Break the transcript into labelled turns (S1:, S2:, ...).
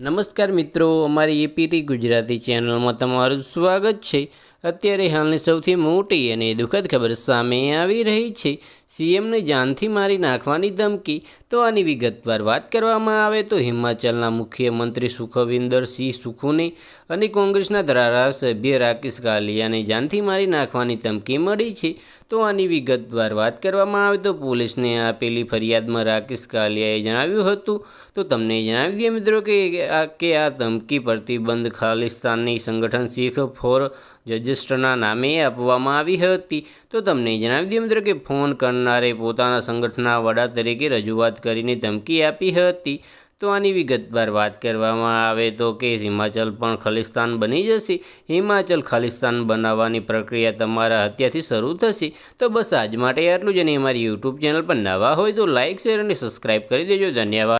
S1: નમસ્કાર મિત્રો અમારી એપીટી ગુજરાતી ચેનલમાં તમારું સ્વાગત છે. અત્યારે હાલની સૌથી મોટી અને દુઃખદ ખબર સામે આવી રહી છે. સીએમને જાનથી મારી નાખવાની ધમકી. તો આની વિગતવાર વાત કરવામાં આવે તો હિમાચલના મુખ્યમંત્રી સુખવિન્દર સિંહ સુખુને અને કોંગ્રેસના ધારાસભ્ય રાકેશ કાલિયાને જાનથી મારી નાખવાની ધમકી મળી છે. તો આની વિગતવાર વાત કરવામાં આવે તો પોલીસને આપેલી ફરિયાદમાં રાકેશ કાલિયાએ જણાવ્યું હતું. તો તમને જણાવી દઈએ મિત્રો કે આ ધમકી પ્રતિબંધ ખાલિસ્તાની સંગઠન શીખ ફોર રજિસ્ટરના નામે આપવામાં આવી હતી. તો તમને જણાવી દઈએ મિત્રો કે ફોન કરનારે પોતાના સંગઠનના વડા તરીકે રજૂઆત કરીને ધમકી આપી હતી. તો આની વિગતવાર વાત કરવામાં આવે તો કે હિમાચલ પણ ખાલિસ્તાન બની જશે. હિમાચલ ખાલિસ્તાન બનાવવાની પ્રક્રિયા તમારા હત્યાથી શરૂ થશે. તો બસ આજ માટે આટલું જ અને અમારી યુટ્યુબ ચેનલ પર નવા હોય તો લાઇક શેર અને સબસ્ક્રાઈબ કરી દેજો. ધન્યવાદ.